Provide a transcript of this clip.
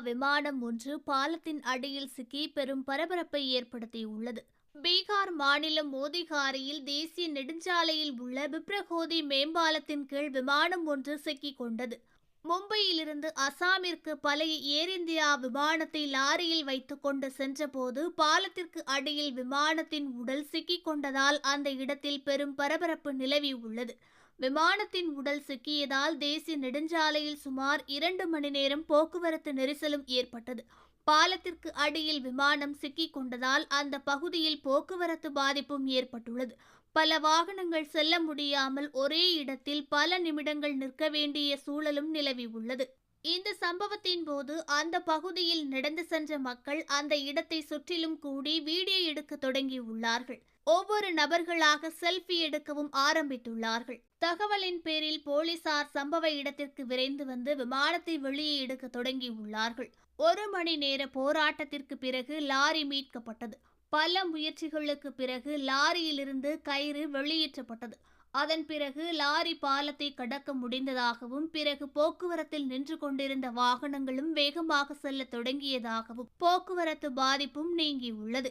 விமானம் ஒன்று பாலத்தின் அடியில் சிக்கி பெரும் பரபரப்பை ஏற்படுத்தியுள்ளது. பீகார் மாநிலம் மோதிகாரியில் தேசிய நெடுஞ்சாலையில் உள்ள பிப்ரகோதி மேம்பாலத்தின் கீழ் விமானம் ஒன்று சிக்கிக் கொண்டது. மும்பையிலிருந்து அசாமிற்கு பழைய ஏர் இந்தியா விமானத்தை லாரியில் வைத்துக்கொண்டு சென்றபோது பாலத்திற்கு அடியில் விமானத்தின் உடல் சிக்கிக் கொண்டதால் அந்த இடத்தில் பெரும் பரபரப்பு நிலவி உள்ளது விமானத்தின் உடல் சிக்கியதால் தேசிய நெடுஞ்சாலையில் சுமார் இரண்டு மணி நேரம் போக்குவரத்து நெரிசலும் ஏற்பட்டது. பாலத்திற்கு அடியில் விமானம் சிக்கிக் கொண்டதால் அந்த பகுதியில் போக்குவரத்து பாதிப்பும் ஏற்பட்டுள்ளது. பல வாகனங்கள் செல்ல முடியாமல் ஒரே இடத்தில் பல நிமிடங்கள் நிற்க வேண்டிய சூழலும் நிலவி உள்ளது. இந்த சம்பவத்தின் போது அந்த பகுதியில் நடந்து சென்ற மக்கள் அந்த இடத்தை சுற்றிலும் கூடி வீடியோ எடுக்க தொடங்கியுள்ளார்கள் ஒவ்வொரு நபர்களாக செல்ஃபி எடுக்கவும் ஆரம்பித்துள்ளார்கள். தகவலின் பேரில் போலீசார் சம்பவ இடத்திற்கு விரைந்து வந்து விமானத்தை வெளியே எடுக்க தொடங்கியுள்ளார்கள் ஒரு மணி நேர போராட்டத்திற்கு பிறகு லாரி மீட்கப்பட்டது. பல முயற்சிகளுக்கு பிறகு லாரியிலிருந்து கயிறு வெளியேற்றப்பட்டது. அதன் பிறகு லாரி பாலத்தை கடக்க முடிந்ததாகவும் பிறகு போக்குவரத்தில் நின்று கொண்டிருந்த வாகனங்களும் வேகமாக செல்ல தொடங்கியதாகவும் போக்குவரத்து பாதிப்பும் நீங்கியுள்ளது.